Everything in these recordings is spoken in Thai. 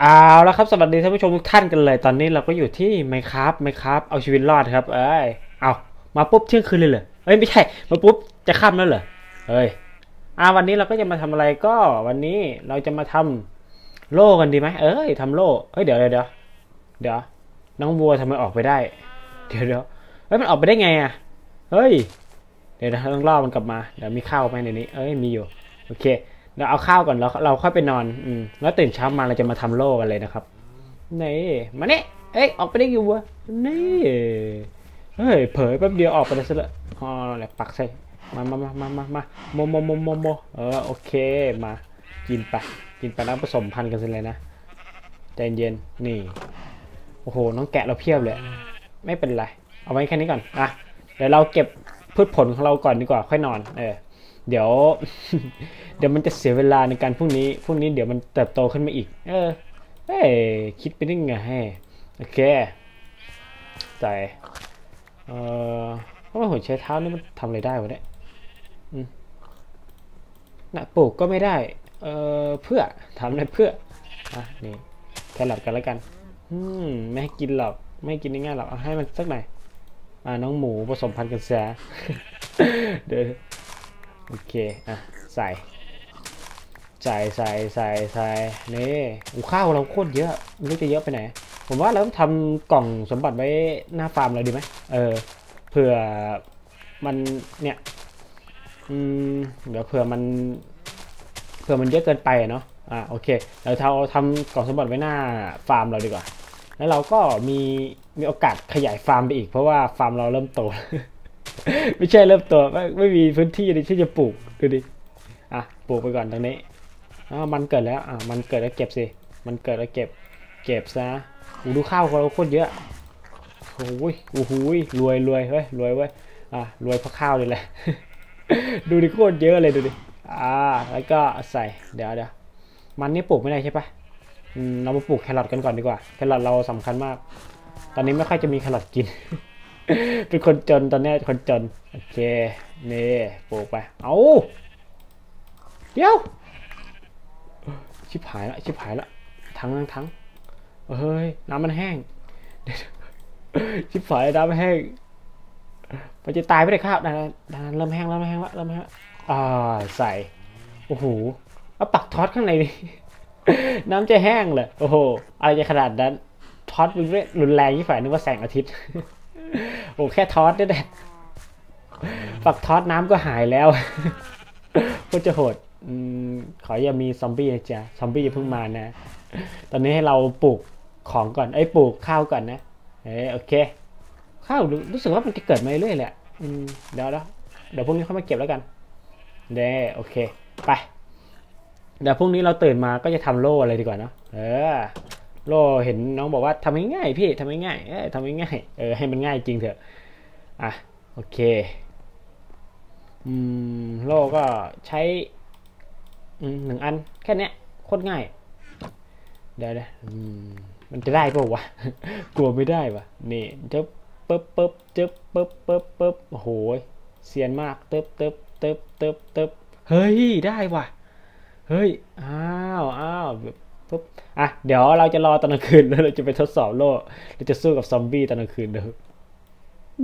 เอาแล้วครับสวัสดีท่านผู้ชมทุกท่านกันเลย ตอนนี้เราก็อยู่ที่ไมครับไมครับเอาชีวิตรอดครับ เอ้ยเอามาปุ๊บเที่ยงคืนเลยเหรอเอ้ยไม่ใช่มาปุ๊บจะค่ำแล้วเหรอเฮ้ยอ่าวันนี้เราก็จะมาทำอะไรก็วันนี้เราจะมาทำโล่กันดีไหมเอ้ยทำโล่เฮ้ยเดี๋ยวเดี๋ยวเดี๋ยวน้องวัวทำไมออกไปได้ เดี๋ยวเดี๋ยวเฮ้ยมันออกไปได้ไงอะเฮ้ยเดี๋ยวเราต้องล่อมันกลับมาเดี๋ยวมีข้าวไหมในนี้ เอ้ยมีอยู่โอเค เดี๋ยวเอาข้าวก่อนแล้วเราค่อยไปนอนอืมแล้วตื่นเช้ามาเราจะมาทำโล่กันเลยนะครับนี่มาเนี่ยเอ้ยออกไปได้อยู่วะนี่เฮ้ยเผยแป๊บเดียวออกไปได้ซะละอ๋อแหละปักใส่มามามามามามาโมโมโมโมโมเออโอเคมากินไปกินไปแล้วผสมพันธุ์กันสิเลยนะใจเย็นนี่โอ้โหน้องแกะเราเพียบเลย ไม่เป็นไร เอาไว้แค่นี้ก่อนอะเดี๋ยวเราเก็บพืชผลของเราก่อนดีกว่าค่อยนอนเออ เดี๋ยว เดี๋ยวมันจะเสียเวลาในการพรุ่งนี้พรุ่งนี้เดี๋ยวมันเติบโตขึ้นมาอีก เออเฮ้ยคิดไปได้ไงโอเคใส่เอ่อเพราะว่าหัวใช้เท้านี่มันทำอะไรได้วะเนี่ยนะปลูกก็ไม่ได้ เออเพื่อทำอะไรเพื่ออะนี่แครอทกันแล้วกัน อืมไม่ให้กินหรอกไม่ให้กินง่ายๆหรอกเอาให้มันสักหน่อยอ่าน้องหมูผสมพันธุ์กันเสียเดี๋ยว โอเค อะ ใส่ใส่ใส่ใส่ใส่นี่อูข้าวเราโคตรเยอะไม่รู้จะเยอะไปไหน ผมว่าเราต้องทำกล่องสมบัติไว้หน้าฟาร์มเราดีไหมเออเผื่อมันเนี่ยอืมเดี๋ยวเผื่อมันเผื่อมันเยอะเกินไปเนาะอะโอเคเราเราทำกล่องสมบัติไว้หน้าฟาร์มเราดีกว่า แล้วเราก็มีมีโอกาสขยายฟาร์มไปอีกเพราะว่าฟาร์มเราเริ่มโต ไม่ใช่เริ่มโตไม่ไม่มีพื้นที่เลยที่จะปลูกดูดิอะปลูกไปก่อนตรงนี้อ่ามันเกิดแล้วอะมันเกิดแล้วเก็บสิมันเกิดแล้วเก็บ เก็บซะอูดูข้าวของเราโคตรเยอะโอ้ยโอ้โหยรวยรวยเฮ้ยรวยเว้ยอะรวยเพราะข้าวนี่แหละดูดิโคตรเยอะเลยดูดิอ่าแล้วก็ใส่เดี๋ยวเดี๋ยวมันนี่ปลูกไม่ได้ใช่ปะอืมเรามาปลูกแครอทกันก่อนดีกว่าแครอทเราสำคัญมาก ตอนนี้ไม่ค่อยจะมีแครอทกิน เป็นคนจนตอนนี้คนจน โอเคนี่ปลูกไป เอาเดี๋ยว ชิบหายละชิบหายละทั้งทั้งทั้งเฮ้ย น้ำมันแห้ง ชิบหายน้ำมันแห้ง มันจะตายไปเลยครับนะนะเริ่มแห้งเริ่มแห้งละเริ่มแห้งละอ่าใส่โอ้โหเอาปักท็อตข้างในดิน้ำจะแห้งเลยโอ้โหอะไรจะขนาดนั้นท็อตมันรุนแรงยิ่ฝ่ายนึกว่าแสงอาทิตย์ โอ้แค่ทอดนี่แหละฝักทอดน้ำก็หายแล้วโคตรจะโหดอมขออย่ามีซอมบี้นะจ๊ะซอมบี้อย่าเพิ่งมานะ ตอนนี้ให้เราปลูกของก่อนไอ้ยปลูกข้าวก่อนนะเอ้ยโอเค ข้าวรู้รู้สึกว่ามันจะเกิดมาเรื่อยแหละอืมเดี๋ยวเดี๋ยวเดี๋ยวพรุ่งนี้ค่อยมาเก็บแล้วกันเด้โอเค ไปเดี๋ยวพรุ่งนี้เราตื่นมาก็จะทำโล่อะไรดีกว่าเนะเออ โลเห็นน้องบอกว่าทำง่ายๆพี่ทำง่ายๆเอ้ยทำง่ายๆเออให้มันง่ายจริงเถอะอะโอเคอืมโลก็ใช้หนึ่งอันแค่นี้โคตรง่ายเดี๋ยวนะมมันจะได้ป่าวะกลัวไม่ได้วะนี่เจ๊บปึ๊บปึ๊บเจ๊บปึ๊บปึ๊บปึ๊บโอ้โหเซียนมากเติบเติบเติบเติบเติบเฮ้ยได้ว่ะเฮ้ยอ้าวอ้าวแบบ ปุ๊บอะเดี๋ยวเราจะรอตอนกลางคืนแล้วเราจะไปทดสอบโล่เราจะสู้กับซอมบี้ตอนกลางคืนเด้อ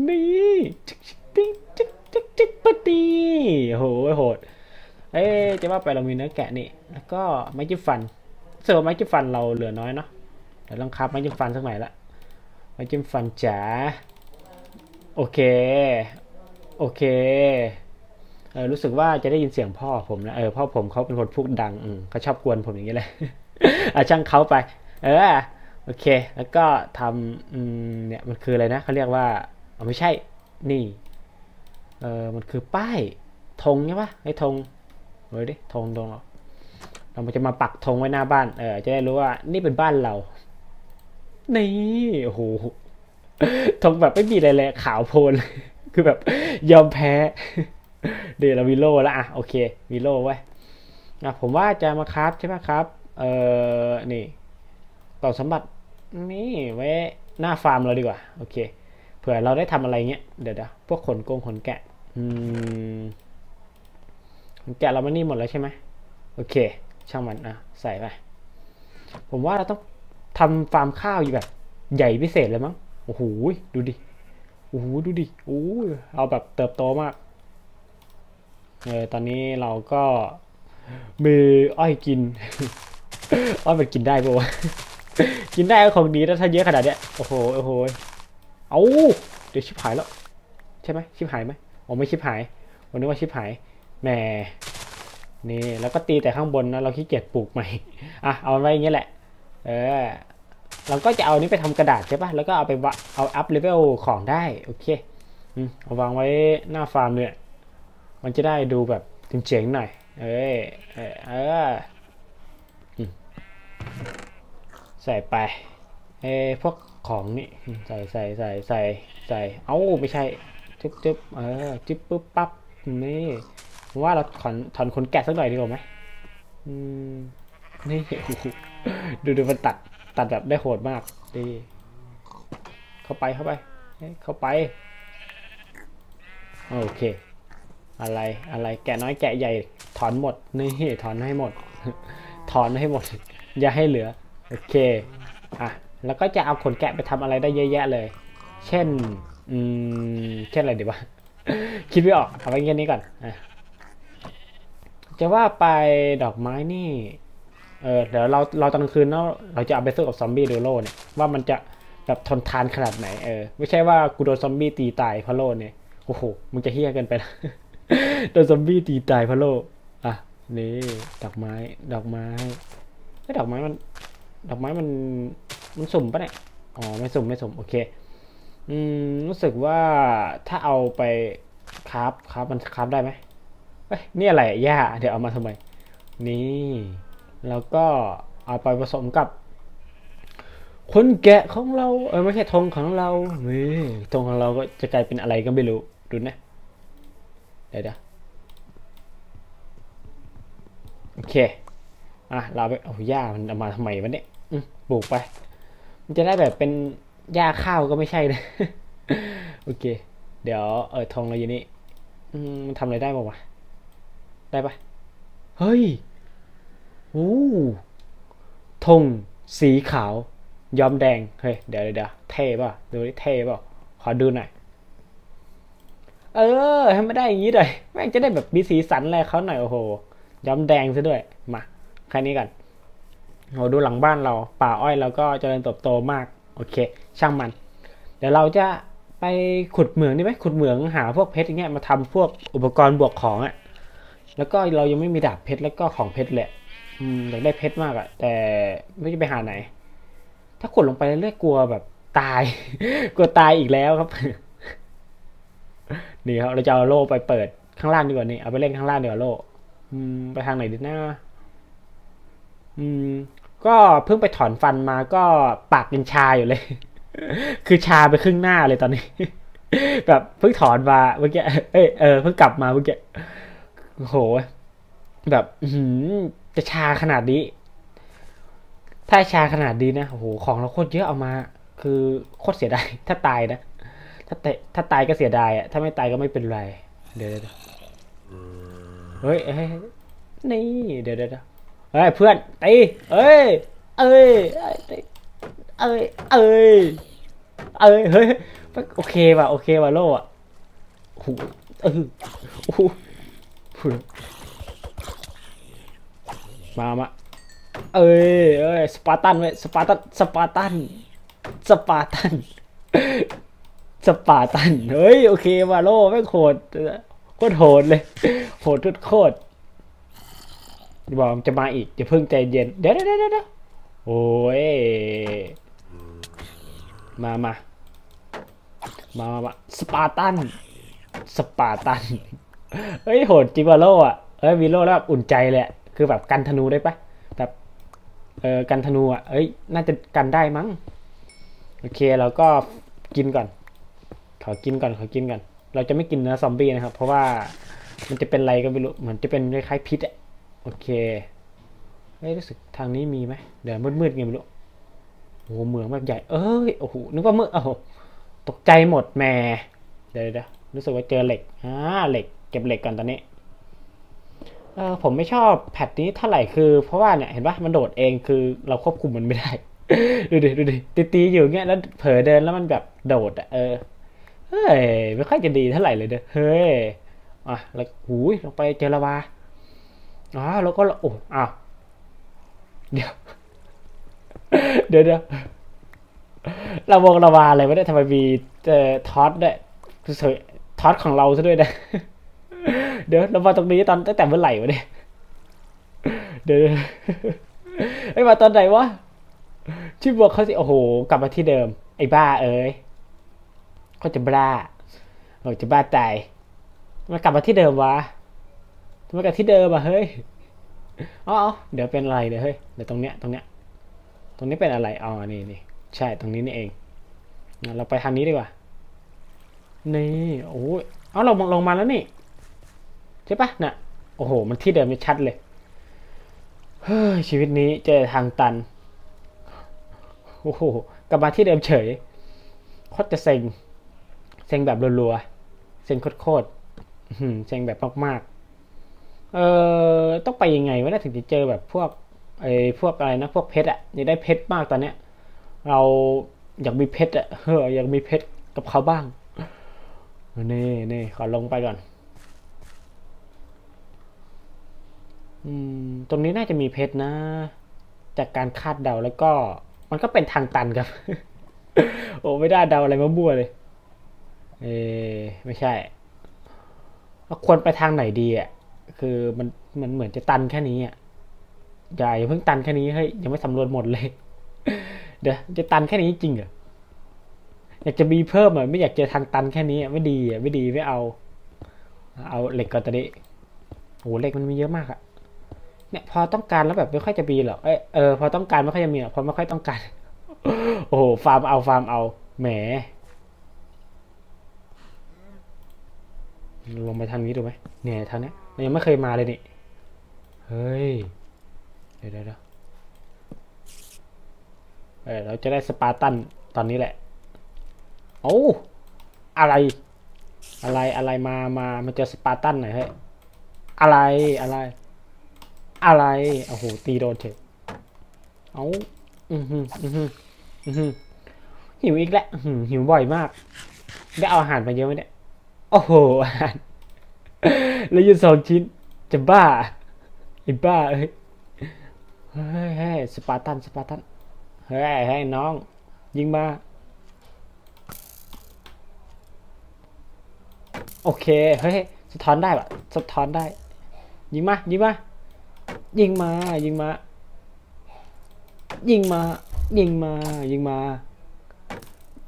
นี่จิ๊กจิ๊กจิ๊กจิ๊กจิ๊กปตีโอ้โหโหดเอ๊ะจะว่าไปเรามีเนื้อแกะนี่แล้วก็ไม้จิ้มฟันเสือไม้จิ้มฟันเราเหลือน้อยเนาะเดี๋ยวลองคับไม้จิ้มฟันสักหน่อยละไม้จิ้มฟันจ๋าโอเค โอเคเออรู้สึกว่าจะได้ยินเสียงพ่อผมนะเออพ่อผมเขาเป็นคนพูดดังอืมเขาชอบกวนผมอย่างนี้เลย อะช่างเขาไป เออโอเค แล้วก็ทำเนี่ยมันคืออะไรนะเขาเรียกว่าเอไม่ใช่ นี่เออมันคือป้ายธงใช่ปะไอ้ธงเฮ้ยดิธงธงเรอเราจะมาปักธงไว้หน้าบ้าน เออ จะได้รู้ว่านี่เป็นบ้านเรา นี่โอ้โหธงแบบไม่มีอะไรเลยขาวโพลนคือแบบยอมแพ้ เดี๋ยวเรามีโลแล้วอะโอเคมีโลไว้อะผมว่าจะมาคราฟใช่ไหมครับ เออนี่กล่องสมบัตินี่ไว้หน้าฟาร์มเราดีกว่า โอเค เผื่อเราได้ทำอะไรเงี้ย เดี๋ยวเดี๋ยวพวกขนกงขนแกะ อืมขนแกะเรามานี่หมดแล้วใช่ไหมโอเค ช่างมันอะใส่ไป ผมว่าเราต้องทำฟาร์มข้าวอยู่แบบ ใหญ่พิเศษเลยมั้ง โอ้โห ดูดิ โอ้โห ดูดิ โอ้ยเอาแบบเติบโตมาก เออ ตอนนี้เราก็มีอ้อยกิน อ้อยมันกินได้ปะวะกินได้ก็คงดีแล้วถ้าเยอะขนาดเนี้ยโอ้โหโอ้โหเอาเดี๋ยวชิบหายแล้ว ใช่ไหมชิบหายไหมอ๋อไม่ชิบหายวันนึกว่าชิบหายแหมนี่แล้วก็ตีแต่ข้างบนนะเราขี้เกียจปลูกใหม่อะเอาไว้อย่างเงี้ยแหละ เออเราก็จะเอานี้ไปทำกระดาษใช่ปะแล้วก็เอาไปวะเอาอัพเลเวลของได้โอเคอืมเอาวางไว้หน้าฟาร์มเนี่ยมันจะได้ดูแบบเจ๋งๆหน่อยเอ้ยเออเออ ใส่ไปเอ้พวกของนี่ใส่ใส่ใส่ใส่ใส่เอ้าไม่ใช่จึ๊บจึ๊บเออจึ๊บปุ๊บปั๊บนี่ว่าเราถอนถอนขนแกะสักหน่อยดีกว่าไหมอืมนี่ดูดูมันตัดตัดแบบได้โหดมากดีเข้าไปเข้าไปเอ้เข้าไป โอเค อะไรอะไรแกะน้อยแกะใหญ่ถอนหมดนี่ถอนให้หมด ถอนให้หมด อย่าให้เหลือ โอเค อะ แล้วก็จะเอาขนแกะไปทำอะไรได้เยอะแยะเลย เช่น อืม เช่นอะไรดีวะ คิดไม่ออก เอาไว้แค่นี้ก่อนอะจะว่าไปดอกไม้นี่ เออเดี๋ยวเราเราตอนกลางคืนเนาะเราจะเอาไปสู้กับซอมบี้ดูโลเนี่ยว่ามันจะแบบทนทานขนาดไหนเออไม่ใช่ว่ากูโดนซอมบี้ตีตายเพราะโลเนี่ยโอ้โหมึงจะเฮี้ยเกันไปนะโดนซอมบี้ตีตายเพราะโลอ่ นี่ดอกไม้ ดอกไม้ไอ้ยดอกไม้มัน ดอกไม้มัน มันสุ่มปะเนี่ย อ๋อ ไม่สุ่ม ไม่สุ่ม โอเค อืม รู้สึกว่าถ้าเอาไปคราฟคราฟมันคราฟได้ไหมเอ้ย นี่อะไรหญ้า เดี๋ยวเอามาทำไม นี่ แล้วก็เอาไปผสมกับคนแกะของเรา เออไม่ใช่ธงของเรานี่ธงของเราก็จะกลายเป็นอะไรก็ไม่รู้ ดูนะ เดี๋ยวเดี๋ยว โอเค อะ เราไปเอาหญ้ามันเอามาทำไมวะเนี่ยปลูกไป มันจะได้แบบเป็นหญ้าข้าวก็ไม่ใช่นะโอเค เดี๋ยวเออธงเราอยู่นี่มันทำอะไรได้บ้างวะ ได้ปะเฮ้ยโอ้ธงสีขาว ย้อมแดง เฮ้ย เดี๋ยวเดี๋ยวเท่ป่ะ ดูดิเท่ป่ะ ขอดูหน่อย เออให้ไม่ได้อย่างนี้เลยแม่งจะได้แบบมีสีสันอะไรเขาหน่อยโอ้โห ย้อมแดงซะด้วย มาแค่นี้กันโหดูหลังบ้านเราป่าอ้อยเราก็เจริญเติบโตมาก โอเค ช่างมัน เดี๋ยวเราจะไปขุดเหมืองนี่ไหมขุดเหมืองหาพวกเพชรอย่างเงี้ยมาทำพวกอุปกรณ์บวกของอะแล้วก็เรายังไม่มีดาบเพชรแล้วก็ของเพชรแหละอืมอยากได้เพชรมากอะแต่ไม่รู้จะไปหาไหน ถ้าขุดลงไปเรื่อยๆกลัวแบบตาย กลัวตายอีกแล้วครับนี่ครับเราจะเอาโล่ไปเปิดข้างล่างดีกว่านี่เอาไปเล่นข้างล่างดีกว่าโล่ อืมไปทางไหนดีนะอืม ก็เพิ่งไปถอนฟันมาก็ปากยังชาอยู่เลย คือชาไปครึ่งหน้าเลยตอนนี้ แบบเพิ่งถอนมาเมื่อกี้เอ้ยเออเพิ่งกลับมาเมื่อกี้โห แบบหืจะชาขนาดนี้ ถ้าชาขนาดนี้นะโอ้โหของเราโคตรเยอะเอามา คือโคตรเสียดายถ้าตายนะถ้าตายถ้าตายก็เสียดายอะถ้าไม่ตายก็ไม่เป็นไร เดี๋ยวเดี๋ยว เดี๋ยวเฮ้ยเอ้ยนี่เดี๋ยวเดี๋ยวเดี๋ยวเฮ้ยเพื่อนตีเอ้ยเอ้ยเอ้ยตีเอ้ยเอ้ยเอ้ยเฮ้ยโอเคว่ะโอเคว่ะโล่อะโอ้โหเออโอ้โหพูดมามาเอ้ยเอ้ยสปาร์ตันเว้ยสปาร์ตันสปาร์ตันสปาร์ตันสปาร์ตันเฮ้ยโอเควาโลไม่งโหดโคตรโหดเลย โหดทุดโคตรบอกจะมาอีกจะเพิ่งใจเย็น เดี๋ยวเดี๋ยวเดี๋ยวเดี๋ยวโอ้ย มามา มามาสปาร์ตัน สปาร์ตัน เฮ้ย โหดจิว่ะโลอะ เอ้ยวีโล่แล้วแบบอุ่นใจเลยอะคือแบบกันธนูได้ปะแบบ เออกันธนูอะ เอ้ย น่าจะกันได้มั้ง โอเค เราก็กินก่อน ขอกินก่อน ขอกินก่อน เราจะไม่กินเนื้อซอมบี้นะครับ เพราะว่ามันจะเป็นอะไรก็ไม่รู้เหมือนจะเป็นคล้ายๆพิษอะโอเคเฮ้ยรู้สึกทางนี้มีไหมเดี๋ยวมืดๆไงไม่รู้โอ้โหเมืองแบบใหญ่ เอ้ยโอ้โหนึกว่ามืดโอ้โหตกใจหมดแหม่เดี๋ยวเดี๋ยวรู้สึกว่าเจอเหล็กอ่าเหล็ก เก็บเหล็กก่อนตอนนี้เออผมไม่ชอบแพทนี้เท่าไหร่คือ เพราะว่าเนี่ยเห็นปะมันโดดเองคือเราควบคุมมันไม่ได้ ดูดิดูดิตีตีๆอยู่เงี้ยแล้วเผลอเดินแล้วมันแบบโดดอะเออ เฮ้ยไม่ค่อยจะดีเท่าไหร่เลยเด้อเฮ้ยอะแล้วหูยลงไปเจอละวาอ๋อแล้วก็โอ้อ้าวเดี๋ยวเดี๋ยวเดี๋ยวเราวงระวาอะไรไม่ได้ทำไมมีเอ่อทอสด้วยสวยทอสของเราซะด้วยนะเดี๋ยวเรามาตรงนี้ตอนตั้งแต่เมื่อไหร่วะเนี่ยเดี๋ยวไอ้มาตอนไหนวะชื่อบอกเขาสิโอ้โห กลับมาที่เดิม ไอ้บ้าเอ้ย เขาจะบ้าเราจะบ้าตายมากลับมาที่เดิมวะทำไมกลับที่เดิมอะเฮ้ยอ๋อเดี๋ยวเป็นอะไรเดี๋ยวเฮ้ยเดี๋ยวตรงเนี้ยตรงเนี้ยตรงนี้เป็นอะไรอ๋อนี่นี่ใช่ตรงนี้นี่เองเราไปทางนี้ดีกว่า นี่โอ้ยเอาเราลงมาแล้วนี่ใช่ปะน่ะโอ้โห มันที่เดิมนี่ชัดเลยเฮ้ยชีวิตนี้เจอทางตันโอ้โหกลับมาที่เดิมเฉยโคตรจะเซ็ง ซ็งแบบรัวๆเซ็งโคตรๆเซ็งแบบมากๆ เออต้องไปยังไงวะเนี่ยถึงจะเจอแบบพวกไอ้พวกอะไรนะพวกเพชรอะอยากได้เพชรมากตอนเนี้ย เราอยากมีเพชรอะเฮ้ออยากมีเพชรกับเขาบ้างนี่นี่ขอลงไปก่อน อืมตรงนี้น่าจะมีเพชรนะ จากการคาดเดาแล้วก็ มันก็เป็นทางตันครับ โอ้ไม่ได้เดาอะไรมามั่วเลย เออไม่ใช่เราควรไปทางไหนดีอะคือมันมันเหมือนจะตันแค่นี้อะอย่าอย่าเพิ่งตันแค่นี้เฮ้ยยังไม่สำรวจหมดเลย เดี๋ยวจะตันแค่นี้จริงเหรออยากจะมีเพิ่มอะไม่อยากเจอทางตันแค่นี้อะไม่ดีอะไม่ดีไม่เอา เอาเหล็กก่อนตอนนี้โอ้เหล็กมันมีเยอะมากอะเนี่ยพอต้องการแล้วแบบไม่ค่อยจะมีหรอกเอยเออพอต้องการไม่ค่อยจะมีหรอกพอไม่ค่อยต้องการ โอ้โหฟาร์มเอาฟาร์มเอาแหม ลงไปทางนี้ดูไหมเนี่ยทางเนี้ยมันยังไม่เคยมาเลยนี่ เฮ้ย เดี๋ยวเดี๋ยวเออเราจะได้สปาร์ตันตอนนี้แหละ โอ้อะไร อะไรอะไรมามามาเจอสปาร์ตันหน่อยเฮ้ยอะไรอะไร อะไรโอ้โหตีโดนเฉยเอาอือหืออือหืออือหือหิวอีกแล้วหิวบ่อยมาก ได้เอาอาหารมาเยอะไหมเนี่ย โอ้โหอาหารแล้วยืนสองชิ้น จะบ้าไอ้บ้าเอ้ยเฮ้ยเฮ้ยสปาร์ตันสปาร์ตันเฮ้ยเฮ้ยน้อง ยิงมา โอเค เฮ้ยสะท้อนได้ปะสะท้อนได้ ยิงมา ยิงมา ยิงมา ยิงมา ยิงมา ยิงมา ยิงมา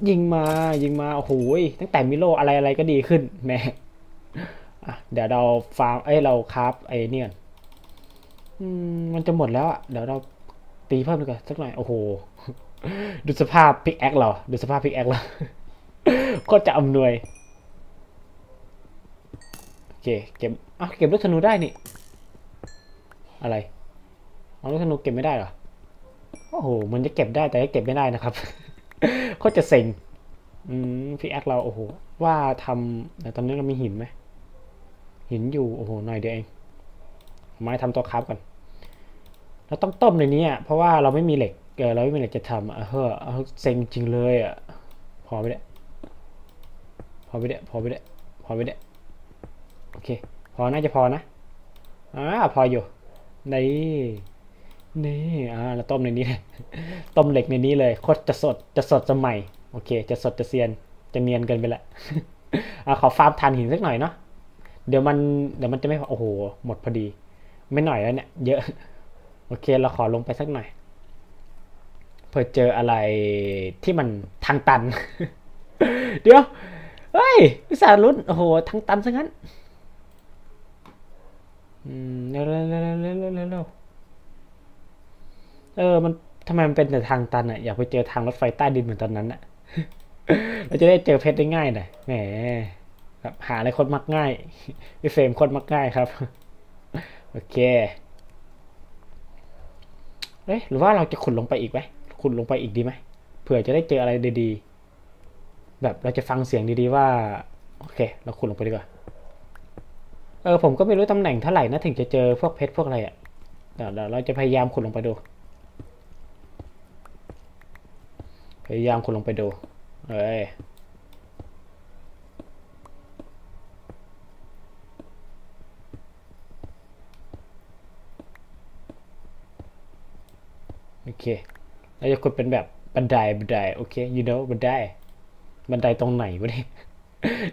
ยิงมายิงมาโอ้โหตั้งแต่มิโลอะไรอะไรก็ดีขึ้นแม่เดี๋ยวเราฟาร์มเอ้ยเราคราฟไอ้เนี่ยก่อนมันจะหมดแล้วอะเดี๋ยวเราตีเพิ่มดีกว่าสักหน่อยโอ้โหดูสภาพพิกแอคเราดูสภาพพิกแอคเราก็จะอำนวยโอเคเก็บอะเก็บลูกธนูได้นี่ อะไรเอาลูกธนูเก็บไม่ได้เหรอโอ้โหมันจะเก็บได้แต่ก็เก็บไม่ได้นะครับ ก็จะเซ็งอืมพี่แอคเราโอ้โห ว่าทำแต่ตอนนี้เรามีหินไหมหินอยู่โอ้โหหน่อยเดียวเองไม้ทำตัวครับก่อนเราต้องต้มในนี้อะเพราะว่าเราไม่มีเหล็กเออเราไม่มีเหล็กจะทำเฮ้อเอเซ็งจริงเลยอะพอไปเด้พอไปเด้พอไปเด้พอไปเด้โอเค พอน่าจะพอนะอ่าพออยู่ในี นี่อ่าเราต้มในนี้ ต้มเหล็กในนี้เลยโคตรจะสดจะสดจะใหม่โอเค จะสดจะเซียนจะเนียนเกินไปละอ่าขอฟาร์มทานหินสักหน่อยเนาะเดี๋ยวมันเดี๋ยวมันจะไม่โอ้โหหมดพอดี ไม่หน่อยแล้วเนี่ย เยอะ โอเค เราขอลงไปสักหน่อยเพื่อเจออะไรที่มันทางตัน เดี๋ยวเฮ้ยวิสาห์ลุ้นโอ้โหทางตันซะงั้นอืมเร็วเร็วเร็วเร็วเร็ว เออ มันทำไมมันเป็นแต่ทางตันอะ อยากไปเจอทางรถไฟใต้ดินเหมือนตอนนั้นอะเราจะได้เจอเพชรได้ง่ายหน่อยแหมครับหาอะไรคนมักง่ายพี่เฟรมคนมักง่ายครับ โอเคเอ๊ะหรือว่าเราจะขุดลงไปอีกไหมขุดลงไปอีกดีไหมเผื่อจะได้เจออะไรดีๆ แบบเราจะฟังเสียงดีๆว่า โอเค เราขุดลงไปดีกว่า เออผมก็ไม่รู้ตำแหน่งเท่าไหร่นะถึงจะเจอพวกเพชรพวกอะไรอะ่ะเดี๋ยวเราจะพยายามขุดลงไปดู พยายามขุดลงไปดู เอ้ยโอเคเราจะขุดเป็นแบบบันไดบันไดโอเค you know บันไดบันไดตรงไหนวะเนี่ย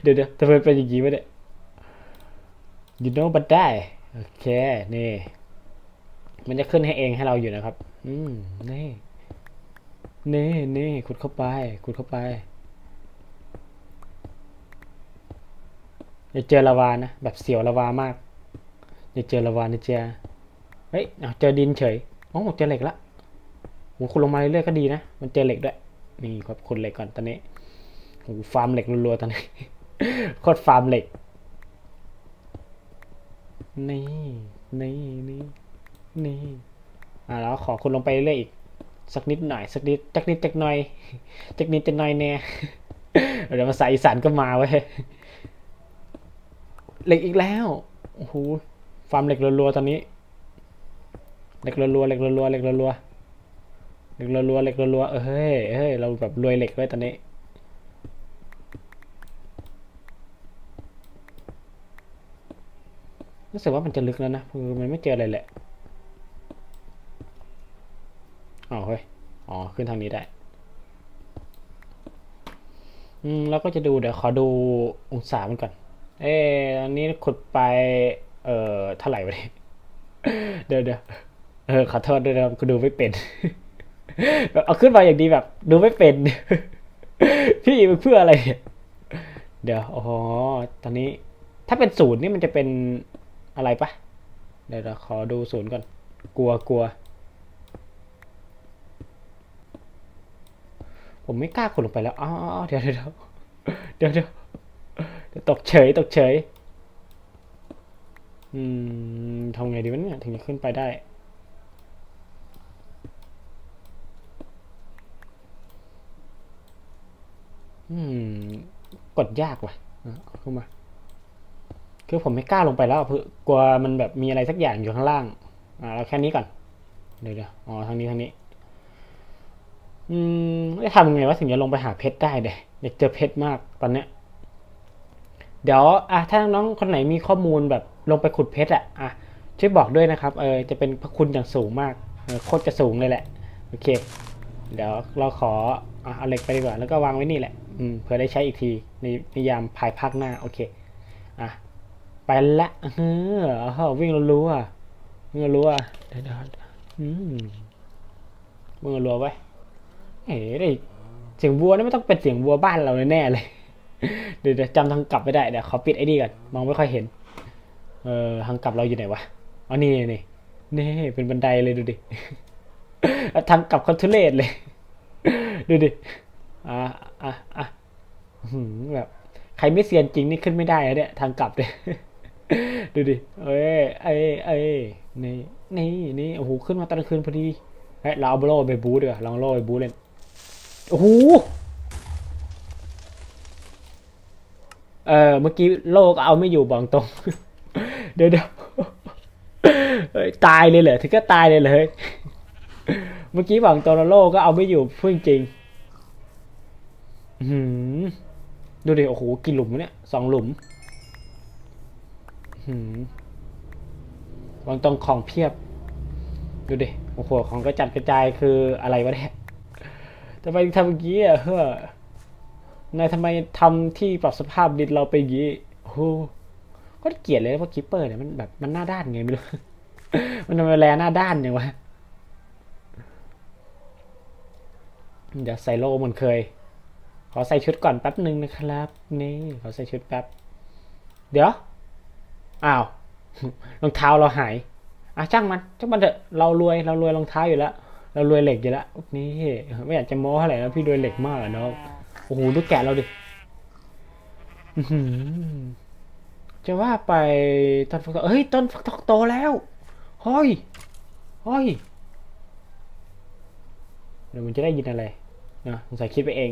เดี๋ยวเดี๋ยวทำไมเป็นอย่างนี้วะเนี่ย you know บันไดโอเค นี่ มันจะขึ้นให้เองให้เราอยู่นะครับ อืม นี่ นี่นี่ขุดเข้าไปขุดเข้าไปอย่าเจอลาวานะ แบบเสียวลาวามากอย่าเจอลาวานะเจ้าเฮ้ยเจอดินเฉยโอ้เจอเหล็กละโอ้คุณลงมาเรื่อยๆก็ดีนะ มันเจอเหล็กด้วย นี่ครับคุณเหล็กก่อนตอนนี้โอ้ฟาร์มเหล็กรัวๆตอนนี้โคตรฟาร์มเหล็ก นี่ นี่ นี่ นี่ อ่าแล้วขอคุณลงไปเรื่อยอีก สักนิดหน่อยสักนิดจักนิดจักหน่อยจักนิดจักหน่อยแน่เดี๋ยวมาใสายอีสานก็มาเว้ยเหล็กอีกแล้วโอ้โหฟาร์มเหล็กรัวๆตอนนี้เหล็กรัวๆเหล็กรัวๆเหล็กรัวๆเหล็กรัวๆเหล็กรัวๆเออเฮ้ยเฮ้ยเราแบบรวยเหล็กไว้ตอนนี้รู้สึกว่ามันจะลึกแล้วนะคือมันไม่เจออะไรแหละอ๋อเฮ้ย อ๋อ ขึ้นทางนี้ได้ อืมแล้วก็จะดูเดี๋ยวขอดูองศามันก่อน เอ๊อันนี้ขุดไป เอ่อเท่าไหร่วะเนี่ยเดี๋ยวเดี๋ยวเออขอโทษด้วยนะครับกูดูไม่เป็นเอาขึ้นมาอย่างดีแบบ ดูไม่เป็น พี่มันเพื่ออะไรเนี่ยเดี๋ยวอ๋อตอนนี้ ถ้าเป็นศูนย์นี่มันจะเป็นอะไรปะเดี๋ยวเราขอดูศูนย์ก่อน กลัวกลัว ผมไม่กล้าขุดลงไปแล้วอ๋อเดี๋ยวเดี๋ยวเดี๋ยวเดี๋ยวตกเฉยตกเฉย อืมทำไงดีวะเนี่ยถึงจะขึ้นไปได้ อืม กดยากว่ะเข้ามา คือผมไม่กล้าลงไปแล้วเพื่อกลัวมันแบบมีอะไรสักอย่างอยู่ข้างล่าง อ่าเราแค่นี้ก่อน เดี๋ยวเดี๋ยวอ๋อทางนี้ทางนี้ อืมจะทำยังไงวะถึงจะลงไปหาเพชรได้เด้อยากเจอเพชรมากตอนเนี้ยเดี๋ยวอะถ้าน้องคนไหนมีข้อมูลแบบลงไปขุดเพชรอะอะช่วยบอกด้วยนะครับเออจะเป็นพระคุณอย่างสูงมากโคตรจะสูงเลยแหละโอเค เดี๋ยวเราขออเอาเหล็กไปดีกว่าแล้วก็วางไว้นี่แหละอืมเผื่อได้ใช้อีกทีในในยามภายภาคหน้าโอเคอะไปละเออเอวิ่งรัวๆวิ่งรัวๆเดี๋ยวเดี๋ยวอืมวิ่งรัวๆไว้ เอ๋ได้เสียงวัวนี่ไม่ต้องเป็นเสียงวัวบ้านเราแน่เลย เดี๋ยวจำทางกลับไม่ได้เดี๋ยวขอปิดไอ้นี่ก่อนมองไม่ค่อยเห็น เออทางกลับเราอยู่ไหนวะอ๋อนี่นี่นี่เป็นบันไดเลยดูดิทางกลับคอนทุเลตเลย ดูดิอะอะอะหืมแบบใครไม่เซียนจริงนี่ขึ้นไม่ได้อะเนี่ยทางกลับเนี่ยดูดิ เอ้ยเอ้ยเอ้ยนี่นี่นี่โอ้โหขึ้นมาตอนกลางคืนพอดีเฮ้ยเราเอาโล่ไปบู๊ดีกว่าลองโล่ไปบู๊เล่น โอ้โหเออเมื่อกี้โลก็เอาไม่อยู่บอกตรง เดี๋ยวเดี๋ยวตายเลยเหรอถึงก็ตายเลยเหรอเฮ้ยเมื่อกี้บอกตรงโล่ก็เอาไม่อยู่พูดจริงหือดูดิโอ้โหกี่หลุมเนี่ยสองหลุมหืมวางตรงของเพียบ ดูดิโอ้โหของกระจัดกระจายคืออะไรวะเนี่ย ทำไมทำอย่างนี้อะเฮ้อนายทำไมทำที่ปรับสภาพดินเราไปงี้โอ้โหก็เกลียดเลยว่ากิปเปอร์เนี่ยมันแบบมันหน้าด้านไงไม่รู้ มันทำไมแลหน้าด้านอย่างวะเดี๋ยวใส่โลเหมือนเคย ขอใส่ชุดก่อนแป๊บหนึ่งนะครับ นี่ขอใส่ชุดแป๊บ เดี๋ยว อ้าวรองเท้าเราหาย อะช่างมันช่างมันเถอะ เรารวยเรารวยรองเท้าอยู่แล้ว เรารวยเหล็กอยู่แล้วนี่ไม่อยากจะโม้เท่าไหร่นะพี่รวยเหล็กมากอะเนาะโอ้โหดูแกะเราดิจะว่าไปต้นฟักทองเฮ้ยต้นฟักทองโตแล้วเฮ้ยเฮ้ยเดี๋ยวมันจะได้ยินอะไรนะสงสัยคิดไปเอง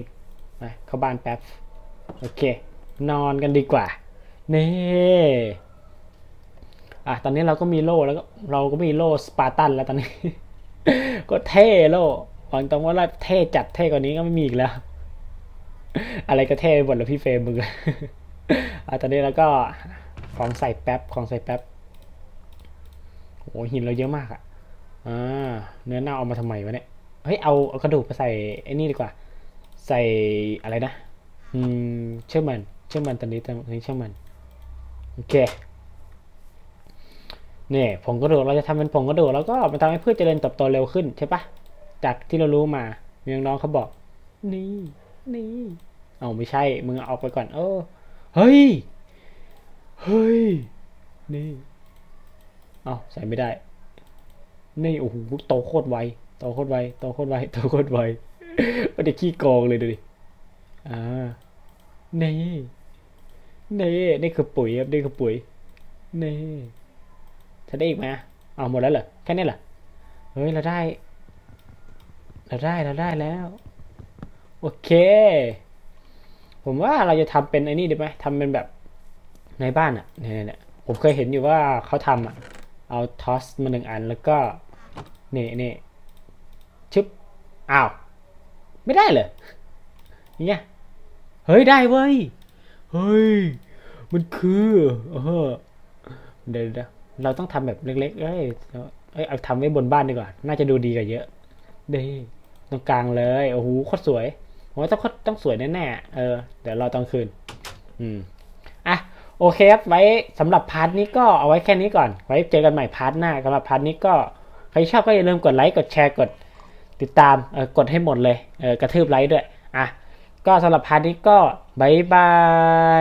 ไปเข้าบ้านแป๊บโอเค นอนกันดีกว่านี่อะตอนนี้เราก็มีโล่แล้วก็เราก็มีโล่สปาร์ตันแล้วตอนนี้ ก็เท่โล่หวังตรงว่าเราเท่จัดเท่กว่านี้ก็ไม่มีอีกแล้ว อะไรก็เท่หมดแล้วพี่เฟรมมึงอะตอนนี้เราก็ของใส่แป๊บของใส่แป๊บโอ้หินเราเยอะมากอะอ่าเนื้อเน่าเอามาทำไมวะเนี่ยเฮ้ยเอาเอากระดูกไปใส่ไอ้นี่ดีกว่า ใส่อะไรนะอืมเชื่อมันเชื่อมันตอนนี้ตอนนี้เชื่อมันโอเค เนี่ยผงกระดูกเราจะทำเป็นผงกระดูกแล้วก็มันทำให้พืชเจริญเติบโตเร็วขึ้นใช่ปะจากที่เรารู้มามีน้องเขาบอก นี่นี่เอาไม่ใช่มึงเอาไปก่อน เออเฮ้ยเฮ้ยนี่เอาใส่ไม่ได้ นี่โอ้โหโตโคตรไวโตโคตรไวโตโคตรไวโตโคตรไวม่ได้ขี้โกงเลยดูดิอ่านี่นี่นี่คือปุ๋ยครับนี่คือปุ๋ยนี่ จะได้อีกไหมเอาหมดแล้วเหรอ แค่นี้เหรอ เฮ้ย เราได้ เราได้ เราได้แล้ว โอเค ผมว่าเราจะทำเป็นไอ้นี่ดีไหมทำเป็นแบบในบ้านอะเนี่ยเนี่ยผมเคยเห็นอยู่ว่าเขาทำอะ เอาทอสมาหนึ่งอันแล้วก็ นี่นี่ชึบ อ้าว ไม่ได้เลยอย่างเงี้ย เฮ้ย ได้เว้ย เฮ้ย มันคือ เออเดี๋ยวเดี๋ยว เราต้องทำแบบเล็กๆ เอ้ยเอ้ยเอาทำไว้บนบ้านดีกว่า น่าจะดูดีกว่าเยอะเด้ตรงกลางเลย โอ้โหโคตรสวยผมว่าต้องต้องสวยแน่ๆ เออ เดี๋ยวเราตอนคืน อืม อะ โอเคครับ ไว้สำหรับพาร์ทนี้ก็เอาไว้แค่นี้ก่อน ไว้เจอกันใหม่พาร์ทหน้าสำหรับพาร์ทนี้ก็ ใครชอบก็อย่าลืมกดไลค์ กดแชร์ กดติดตาม เออ กดให้หมดเลย เออ กระทืบไลค์ด้วย อะ ก็สำหรับพาร์ทนี้ก็บายบาย